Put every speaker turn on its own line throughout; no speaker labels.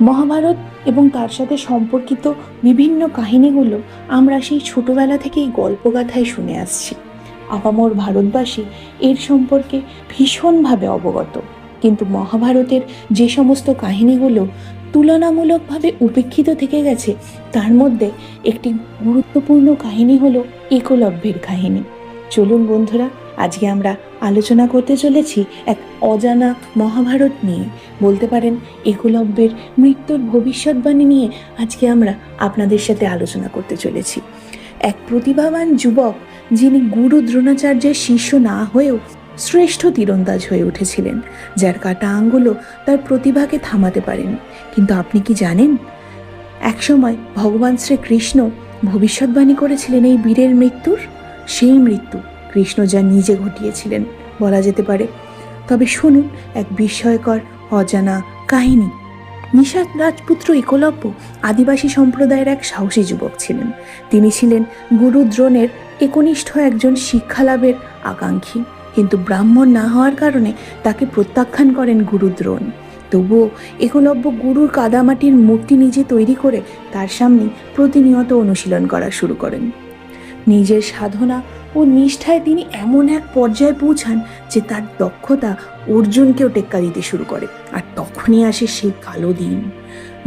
মহাভারত এবং তার সাথে সম্পর্কিত বিভিন্ন কাহিনীগুলো আমরা সেই ছোটবেলা থেকেই গল্পগাথায় শুনে আসছি। আপামর ভারতবাসী এর সম্পর্কে ভীষণভাবে অবগত। কিন্তু মহাভারতের যে সমস্ত কাহিনীগুলো তুলনামূলকভাবে উপেক্ষিত থেকে গেছে, তার মধ্যে একটি গুরুত্বপূর্ণ কাহিনী হলো একলব্যের কাহিনী। চলুন বন্ধুরা, আজকে আমরা আলোচনা করতে চলেছি এক অজানা মহাভারত নিয়ে। বলতে পারেন, একলব্যের মৃত্যুর ভবিষ্যৎবাণী নিয়ে আজকে আমরা আপনাদের সাথে আলোচনা করতে চলেছি। এক প্রতিভাবান যুবক, যিনি গুরু দ্রোণাচার্যের শিষ্য না হয়েও শ্রেষ্ঠ তীরন্দাজ হয়ে উঠেছিলেন, যার কাটা আঙ্গুলও তার প্রতিভাকে থামাতে পারেন। কিন্তু আপনি কি জানেন? একসময় ভগবান শ্রীকৃষ্ণ ভবিষ্যৎবাণী করেছিলেন এই বীরের মৃত্যুর? সেই মৃত্যু কৃষ্ণ যা নিজে ঘটিয়েছিলেন, বলা যেতে পারে। তবে শুনুন, এক বিস্ময়কর, অজানা কাহিনী। নিষাদ রাজপুত্র একলব্য আদিবাসী সম্প্রদায়ের এক সাহসী যুবক ছিলেন। তিনি ছিলেন গুরু দ্রোণের একনিষ্ঠ একজন শিক্ষালাভের আকাঙ্ক্ষী। কিন্তু ব্রাহ্মণ না হওয়ার কারণে তাকে প্রত্যাখ্যান করেন গুরু দ্রোণ তবুও একলব্য গুরুর কাদামাটির মূর্তি নিজে তৈরি করে তার সামনে প্রতিনিয়ত অনুশীলন করা শুরু করেন। নিজের সাধনা ও নিষ্ঠায় তিনি এমন এক পর্যায়ে পৌঁছান যে তার দক্ষতা অর্জুনকেও টেক্কা দিতে শুরু করে। আর তখনই আসে সেই কালো দিন।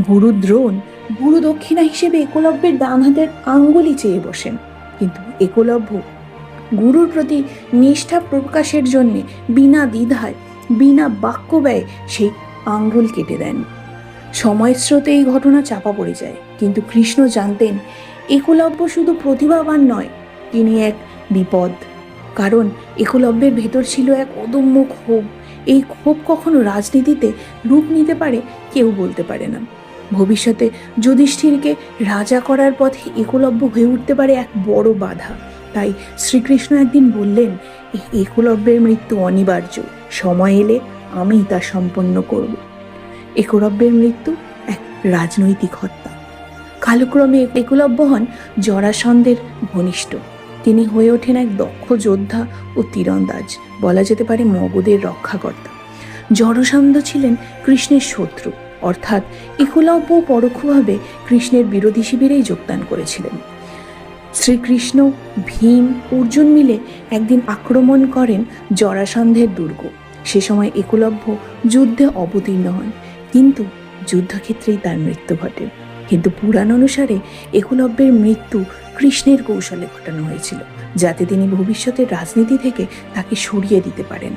গুরু দ্রোণ গুরু দক্ষিণা হিসেবে একলব্যের ডান হাতের আঙ্গুলি চেয়ে বসেন। কিন্তু একলব্য গুরুর প্রতি নিষ্ঠা প্রকাশের জন্য বিনা দ্বিধায়, বিনা বাক্য ব্যয়ে সেই আঙ্গুল কেটে দেন। সময়ের স্রোতে এই ঘটনা চাপা পড়ে যায়। কিন্তু কৃষ্ণ জানতেন, একলব্য শুধু প্রতিভাবান নয়, তিনি এক বিপদ। কারণ একলব্যের ভেতর ছিল এক অদম্য ক্ষোভ। এই ক্ষোভ কখনো রাজনীতিতে রূপ নিতে পারে, কেউ বলতে পারে না। ভবিষ্যতে যুধিষ্ঠিরকে রাজা করার পথে একলব্য হয়ে উঠতে পারে এক বড় বাধা। তাই শ্রীকৃষ্ণ একদিন বললেন, এই একলব্যের মৃত্যু অনিবার্য। সময় এলে আমি তা সম্পন্ন করব। একলব্যের মৃত্যু এক রাজনৈতিক হত্যা। কালক্রমে একলব্য হন জরাসন্ধের ঘনিষ্ঠ। তিনি হয়ে ওঠেন এক দক্ষ যোদ্ধা ও তীরন্দাজ, বলা যেতে পারে মগধের রক্ষাকর্তা। জরাসন্ধ ছিলেন কৃষ্ণের শত্রু, অর্থাৎ একলব্য পরোক্ষভাবে কৃষ্ণের বিরোধী শিবিরেই যোগদান করেছিলেন। শ্রীকৃষ্ণ, ভীম, অর্জুন মিলে একদিন আক্রমণ করেন জরাসন্ধের দুর্গ। সে সময় একলব্য যুদ্ধে অবতীর্ণ হন, কিন্তু যুদ্ধক্ষেত্রেই তার মৃত্যু ঘটে। কিন্তু পুরাণ অনুসারে একলব্যের মৃত্যু কৃষ্ণের কৌশলে ঘটানো হয়েছিল, যাতে তিনি ভবিষ্যতের রাজনীতি থেকে তাকে সরিয়ে দিতে পারেন।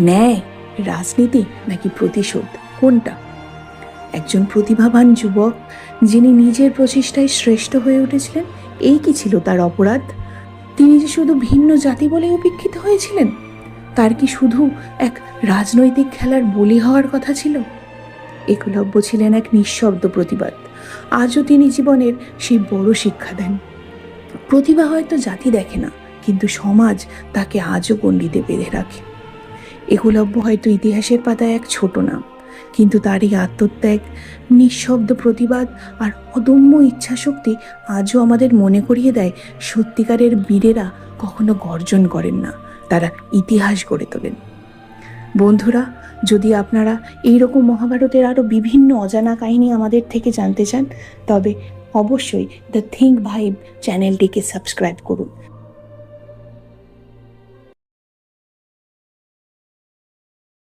ন্যায়, রাজনীতি নাকি প্রতিশোধ, কোনটা? একজন প্রতিভাবান যুবক, যিনি নিজের প্রচেষ্টায় শ্রেষ্ঠ হয়ে উঠেছিলেন, এই কি ছিল তার অপরাধ? তিনি যে শুধু ভিন্ন জাতি বলে উপেক্ষিত হয়েছিলেন, তার কি শুধু এক রাজনৈতিক খেলার বলি হওয়ার কথা ছিল? একলব্য ছিলেন এক নিঃশব্দ প্রতিবাদ। আজও তিনি জীবনের সেই বড় শিক্ষা দেন। প্রতিভা হয়তো জাতি দেখে না, কিন্তু সমাজ তাকে আজও গণ্ডিতে বেঁধে রাখে। একলব্য হয়তো ইতিহাসের পাতায় এক ছোট নাম, কিন্তু তার এই আত্মত্যাগ, নিঃশব্দ প্রতিবাদ আর অদম্য ইচ্ছাশক্তি আজও আমাদের মনে করিয়ে দেয় সত্যিকারের বীরেরা কখনো গর্জন করেন না, তারা ইতিহাস গড়ে তোলেন। বন্ধুরা, যদি আপনারা এইরকম মহাভারতের আরও বিভিন্ন অজানা কাহিনী আমাদের থেকে জানতে চান, তবে অবশ্যই দ্য থিঙ্ক ভাইব চ্যানেলটিকে সাবস্ক্রাইব করুন।